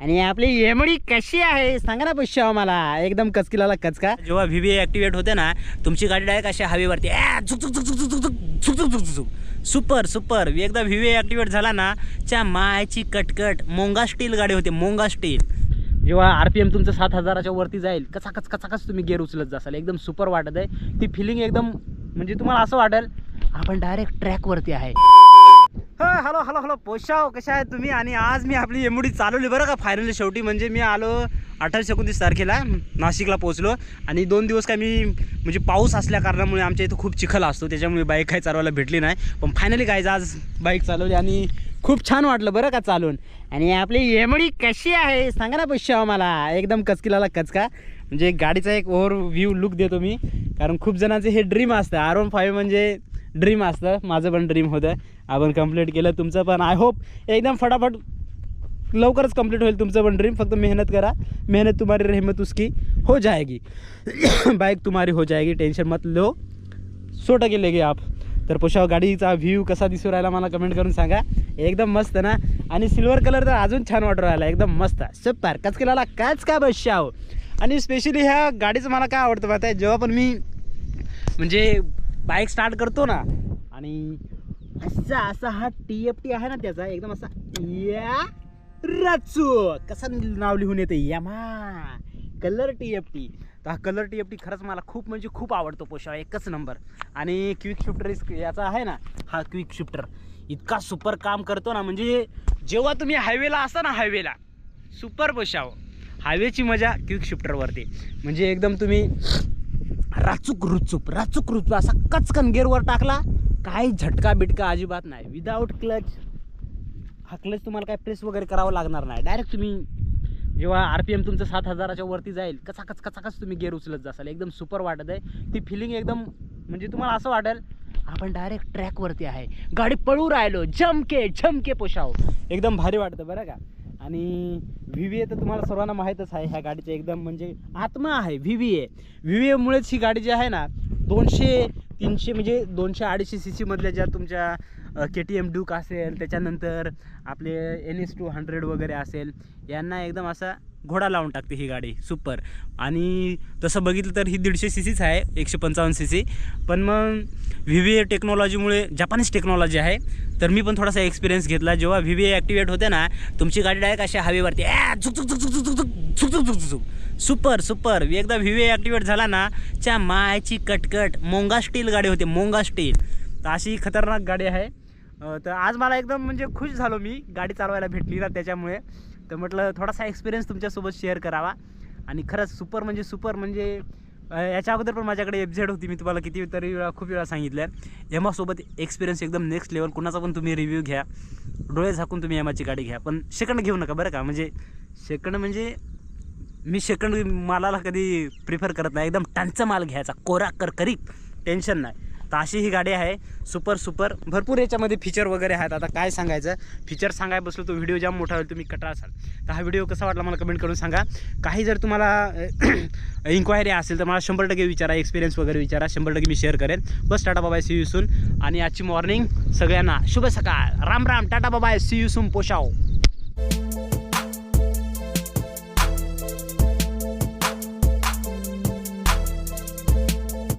आणि आपली येमडी कशी आहे? सांगा ना पुष्य मला एकदम कचकिलाला कचका. जेव्हा व्ही व्ही ॲक्टिवेट होते ना तुमची गाडी डायरेक्ट अशी हवेवरती झुक झुक झुक झुक झुक झुक झुक झुक झुक. सुपर सुपर एकदा व्ही व्ही ॲक्टिवेट झाला ना च्या मायची कटकट मोंगा स्टील गाडी होते मोंगा स्टील जेव्हा आर पी एम तुमचं सात हजाराच्या वरती जाईल कचा कच कचा तुम्ही गेअर उचलत जासाल. एकदम सुपर वाटत आहे. ती फिलिंग एकदम म्हणजे तुम्हाला असं वाटेल आपण डायरेक्ट ट्रॅकवरती आहे. Hello hello hello. पोशाव हो, कशा आहे तुम्ही? आणि आज मी आपली एमडी चालवली बरं का फायनली शेवटी. म्हणजे मी आलो अठ्ठावीस एकोणतीस तारखेला नाशिकला पोहोचलो. आणि दोन दिवस काय मी म्हणजे पाऊस असल्या कारणामुळे आमच्या इथं खूप चिखल असतो. त्याच्यामुळे बाईक काही चालवायला भेटली नाही. पण फायनली काय आज बाईक चालवली आणि खूप छान वाटलं बरं का चालून. आणि आपली एमडी कशी आहे? सांगा ना पोशाव हो मला. एकदम कचकिलाला कचका म्हणजे गाडीचा एक ओव्हर व्ह्यू लुक देतो मी. कारण खूप जणांचे हे ड्रीम असतं. आर वन फाईव्ह म्हणजे ड्रीम असतं. माझं पण ड्रीम होतं. आपण कंप्लीट केलं तुमचं पण. आय होप एकदम फटाफट लवकरच कंप्लीट होईल तुमचं पण ड्रीम फक्त मेहनत करा. मेहनत तुम्हारी रहमत उसकी हो जाएगी. बाईक तुम्हारी हो जाएगी. टेन्शन मत लो. सो टक्के लेगे आप. तर पोशाव गाडीचा व्ह्यू कसा दिसू राहिला मला कमेंट करून सांगा. एकदम मस्त ना? आणि सिल्वर कलर तर अजून छान वाटू राहिला. एकदम मस्त. सुपर कच केला काच का बसशाव? आणि स्पेशली ह्या गाडीचं मला काय आवडतं माहिती आहे जेव्हा पण मी म्हणजे बाईक स्टार्ट करतो ना आणि असा असा हा टी एफ टी आहे ना त्याचा एकदम असा या रचू कसं नाव लिहून येतं Yamaha colour T F T तर हा कलर टी एफ टी खरंच मला खूप म्हणजे खूप आवडतो पोशाव एकच नंबर आणि क्विक शिफ्टर याचा आहे ना हा क्विक शिफ्टर इतका सुपर काम करतो ना म्हणजे जेव्हा तुम्ही हायवेला असा ना हायवेला सुपर पोशाव हायवेची मजा क्विक शिफ्टरवरती म्हणजे एकदम तुम्ही राचूक रुचूप राचूक रुचूप असा कचकन गेअरवर टाकला. काही झटका बिटका अजिबात नाही. विदाऊट क्लच हा क्लच तुम्हाला काय प्रेस वगैरे करावं लागणार नाही. डायरेक्ट तुम्ही जेव्हा आर पी एम तुमचं सात हजाराच्या वरती जाईल कचा कच कचा कच तुम्ही गेअर उचलत जासाल. एकदम सुपर वाटत आहे ती फिलिंग एकदम म्हणजे तुम्हाला असं वाटेल आपण डायरेक्ट ट्रॅकवरती आहे. गाडी पळू राहिलो. झमके झमके पोशाव. एकदम भारी वाटतं बरं का? आणि व्ही व्ही ए तर तुम्हाला सर्वांना माहीतच आहे ह्या गाडीचं एकदम म्हणजे आत्मा आहे V V A V V एमुळेच ही गाडी जी आहे ना दोनशे तीनशे म्हणजे दोनशे अडीचशे सी सीमधल्या ज्या तुमच्या के टी एम ड्यूक असेल त्याच्यानंतर आपले एन एस टू हंड्रेड वगैरे असेल यांना एकदम असा घोडा लावून टाकते ही गाडी सुपर आणि तसं बघितलं तर ही दीडशे सी सीच आहे एकशे पंचावन्न सी सी पण मग व्ही व्ही ए टेक्नॉलॉजीमुळे जपानीज टेक्नॉलॉजी आहे. तर मी पण थोडासा एक्सपिरियन्स घेतला. जेव्हा व्ही व्ही ए ॲक्टिवेट होते ना तुमची गाडी डायरेक्ट अशा हवेवरती झुक झुक झुक झुक झुक झुक झुक झुक झुक. झुक सुपर सुपर एकदा व्ही व्ही ए ॲक्टिवेट झाला ना च्या मायची कटकट मोंगा स्टील गाडी होते मोंगा स्टील तर अशी खतरनाक गाडी आहे. तर आज मला एकदम म्हणजे खुश झालो मी गाडी चालवायला भेटली ना त्याच्यामुळे. तर म्हटलं थोडासा एक्सपिरियन्स तुमच्यासोबत शेअर करावा. आणि खरंच सुपर म्हणजे सुपर म्हणजे याच्या अगोदर पण माझ्याकडे एफ झेड होती. मी तुम्हाला किती तरी वेळा खूप वेळा सांगितलं आहे यमासोबत एक्सपिरियन्स एकदम नेक्स्ट लेवल कुणाचा पण तुम्ही रिव्ह्यू घ्या. डोळे झाकून तुम्ही यमाची गाडी घ्या. पण सेकंड घेऊ नका बरं का? म्हणजे सेकंड म्हणजे मी सेकंड मालाला कधी प्रिफर करत नाही. एकदम टांचा माल घ्यायचा. कोरा करकरीत. टेन्शन नाही. तर अशी ही गाडी आहे. Super super. भरपूर याच्यामध्ये फीचर वगैरे आहेत. आता काय सांगायचं? फीचर सांगाय बसलो तो व्हिडिओ जाम मोठा होईल तुम्ही कटाळ असाल. तर हा व्हिडिओ कसा वाटला मला कमेंट करून सांगा. काही जर तुम्हाला इन्क्वायरी असेल तर मला शंभर टक्के विचारा एक्सपिरियन्स वगैरे विचारा. शंभर टक्के मी शेअर करेन. बस टाटा बाबा सी यू सून आणि आजची मॉर्निंग सगळ्यांना शुभ सकाळ. राम राम. टाटा बाबा सी यू सून पोशाव.